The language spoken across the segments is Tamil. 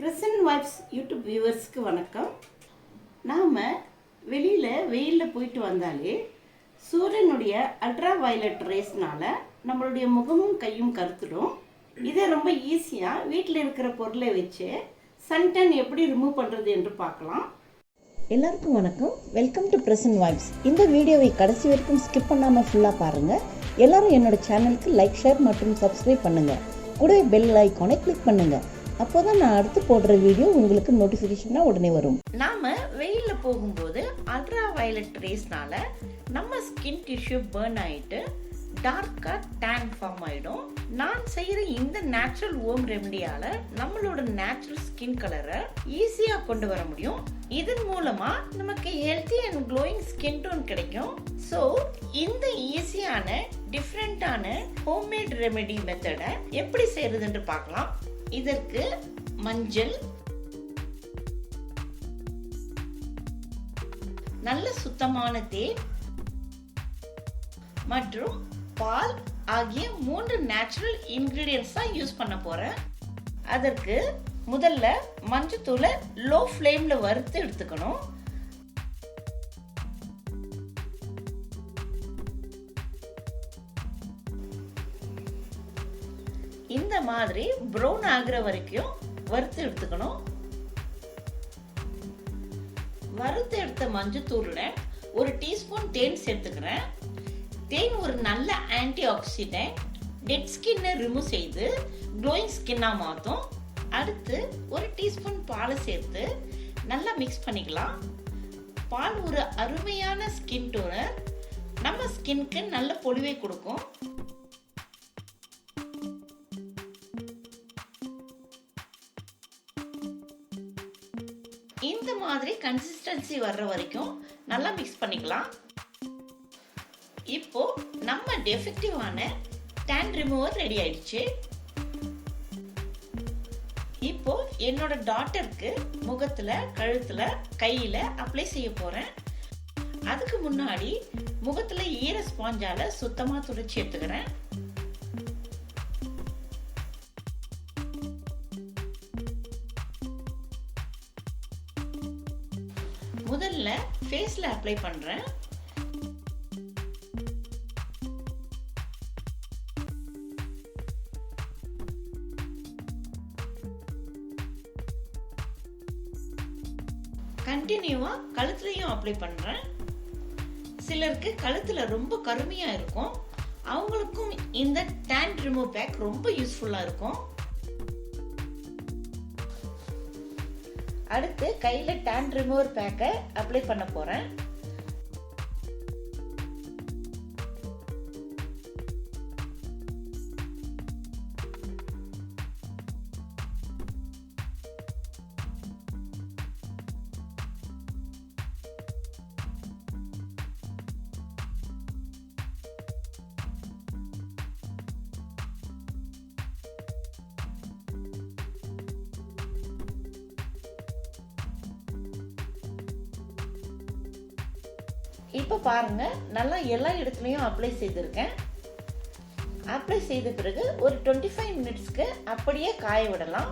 பிரசன்ட் வைப்ஸ் யூடியூப் வியூவர்ஸ்க்கு வணக்கம். நாம் வெளியில் வெயிலில் போயிட்டு வந்தாலே சூரியனுடைய அல்ட்ரா வயலட் ரேஸ்னால நம்மளுடைய முகமும் கையும் கருத்துடும். இதை ரொம்ப ஈஸியாக வீட்டில் இருக்கிற பொருளை வச்சு சன்டன் எப்படி ரிமூவ் பண்ணுறது என்று பார்க்கலாம். எல்லாருக்கும் வணக்கம். வெல்கம் டு பிரசன்ட் வைப்ஸ் இந்த வீடியோவை கடைசி வரைக்கும் ஸ்கிப் பண்ணாமல் ஃபுல்லாக பாருங்கள் எல்லாரும் என்னோட சேனலுக்கு லைக் ஷேர் மற்றும் சப்ஸ்கிரைப் பண்ணுங்கள் கூடவே பெல் ஐக்கானை கிளிக் பண்ணுங்கள் அப்போ தான் நான் அடுத்து போடுற வீடியோ உங்களுக்கு நோட்டிஃபிகேஷனாக உடனே வரும். நாம் வெயிலில் போகும்போது அல்ட்ரா வயலட் ரேஸ்னால நம்ம ஸ்கின் டிஷ்யூ பேர்ன் ஆகிட்டு டார்க்காக டேன் ஃபார்ம் ஆகிடும் நான் செய்கிற இந்த நேச்சுரல் ஓம் ரெமடியால் நம்மளோட நேச்சுரல் ஸ்கின் கலரை ஈஸியாக கொண்டு வர முடியும். இதன் மூலமாக நமக்கு healthy and glowing skin tone கிடைக்கும். ஸோ இந்த ஈஸியான டிஃப்ரெண்ட்டான ஹோம்மேட் ரெமெடி மெத்தடை எப்படி செய்யறதுன்னு பார்க்கலாம். இதற்கு மஞ்சள் நல்ல சுத்தமான தேன் மற்றும் பால் ஆகிய மூன்று நேச்சுரல் இன்கிரீடியன்ஸ் தான் யூஸ் பண்ண போறேன். அதற்கு முதல்ல மஞ்சத்தூளை லோ ஃப்ளேம்ல வறுத்து எடுத்துக்கணும். இந்த மாதிரி ப்ரௌன் ஆகிற வரைக்கும் வறுத்து எடுத்துக்கணும். வறுத்து எடுத்த மஞ்சத்தூள்ல ஒரு டீஸ்பூன் தேன் சேர்த்துக்கிறேன். தேன் ஒரு நல்ல ஆன்டி ஆக்சிடென்ட் டெட் ஸ்கின்னை ரிமூவ் செய்து க்ளோயிங் ஸ்கின்னாக மாற்றும் அடுத்து ஒரு டீஸ்பூன் பாலை சேர்த்து நல்லா மிக்ஸ் பண்ணிக்கலாம். பால் ஒரு அருமையான ஸ்கின் டோனர் நம்ம ஸ்கின்க்கு நல்ல பொலிவை கொடுக்கும். இந்த மாதிரி கன்சிஸ்டன்சி வர்ற வரைக்கும் நல்லா மிக்ஸ் பண்ணிக்கலாம். இப்போ நம்ம டெஃபெக்டிவான டேன் ரிமூவர் ரெடி ஆயிடுச்சு. இப்போ என்னோட டாட்டருக்கு முகத்துல கழுத்துல கையில அப்ளை செய்ய போறேன். அதுக்கு முன்னாடி முகத்துல ஈர ஸ்பாஞ்சால சுத்தமா துடைச்சி எடுத்துக்கிறேன். ஃபேஸ்ல அப்ளை பண்றேன். கண்டினியூவா கழுத்துலயும் அப்ளை பண்றேன். சிலருக்கு கழுத்தில் ரொம்ப கருமையா இருக்கும். அவங்களுக்கும் இந்த டேன் ரிமூவ் பேக் ரொம்ப யூஸ்ஃபுல்லா இருக்கும். அடுத்து கையில் டேன் ரிமூவர் பேக்கை அப்ளை பண்ண போகிறேன் இப்போ பாருங்க நல்லா எல்லா இடத்துலையும் அப்ளை செய்திருக்கேன். அப்ளை செய்த பிறகு ஒரு டுவெண்ட்டி ஃபைவ் மினிட்ஸ்க்கு அப்படியே காய விடலாம்.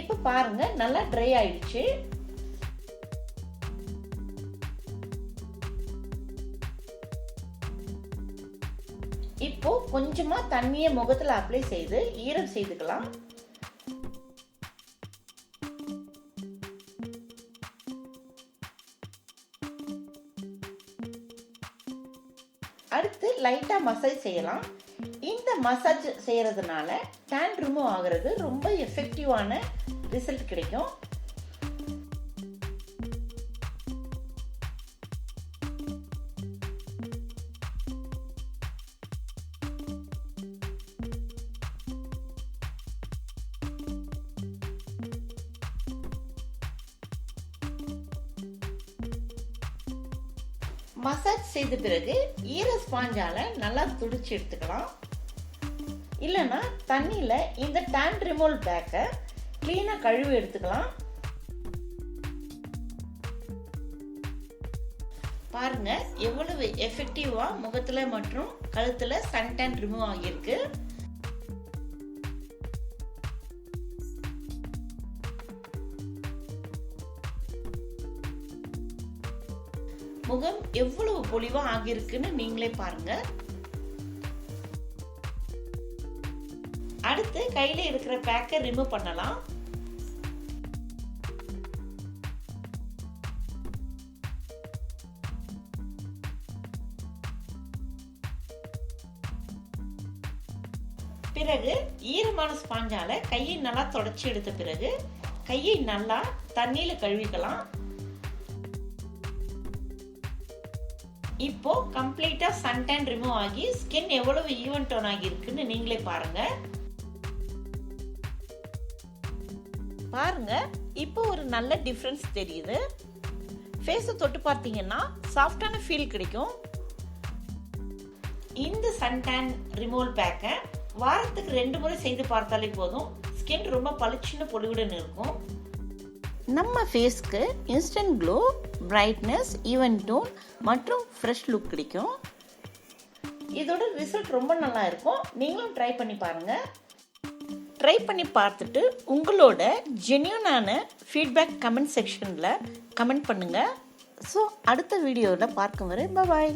இப்போ பாருங்க நல்லா ட்ரை ஆயிடுச்சு. இப்போ கொஞ்சமா தண்ணியை முகத்தில் அப்ளை செய்து ஈரம் செய்துக்கலாம். அடுத்து லைட்டாக மசாஜ் செய்யலாம். இந்த மசாஜ் செய்கிறதுனால டேன் ரிமூவ் ஆகிறது ரொம்ப எஃபெக்டிவான ரிசல்ட் கிடைக்கும். மசாஜ் செய்த பிறகு ஈர ஸ்பாஞ்சால நல்லா துடிச்சு எடுத்துக்கலாம். இல்லைன்னா தண்ணியில் இந்த டேன் ரிமோல் பேக்கை க்ளீனாக கழுவி எடுத்துக்கலாம். பாருங்கள் எவ்வளவு எஃபெக்டிவாக முகத்தில் மற்றும் கழுத்தில் சன் டேன் ரிமூவ் ஆகியிருக்கு. முகம் எவ்வளவு பொலிவா ஆகியிருக்குன்னு நீங்களே பாருங்க. அடுத்து கையில இருக்கிற பேக்கை ரிமூவ் பண்ணலாம். பிறகு ஈரமான ஸ்பாஞ்சால கையை நல்லா தொடச்சி எடுத்த பிறகு கையை நல்லா தண்ணியில் கழுவிக்கலாம். இப்போது கம்ப்ளீட்டாக சன்டேன் ரிமூவ் ஆகி ஸ்கின் எவ்வளவு ஈவன் டோன் ஆகியிருக்குன்னு நீங்களே பாருங்கள் பாருங்கள் இப்போ ஒரு நல்ல டிஃப்ரென்ஸ் தெரியுது. ஃபேஸை தொட்டு பார்த்தீங்கன்னா சாஃப்டான ஃபீல் கிடைக்கும். இந்த சன்டேன் ரிமூவல் பேக்கை வாரத்துக்கு ரெண்டு முறை செய்து பார்த்தாலே போதும். ஸ்கின் ரொம்ப பளிச்சுன்னு பொலிவுடன் இருக்கும். நம்ம ஃபேஸ்க்கு instant glow brightness even tone மற்றும் ஃப்ரெஷ் லுக் கிடைக்கும். இதோட ரிசல்ட் ரொம்ப நல்லா இருக்கும். நீங்களும் ட்ரை பண்ணி பாருங்கள் ட்ரை பண்ணி பார்த்துட்டு உங்களோட ஜென்யூனான ஃபீட்பேக் கமெண்ட் செக்ஷனில் கமெண்ட் பண்ணுங்கள் ஸோ அடுத்த வீடியோவில் பார்க்கும் வரை பாய்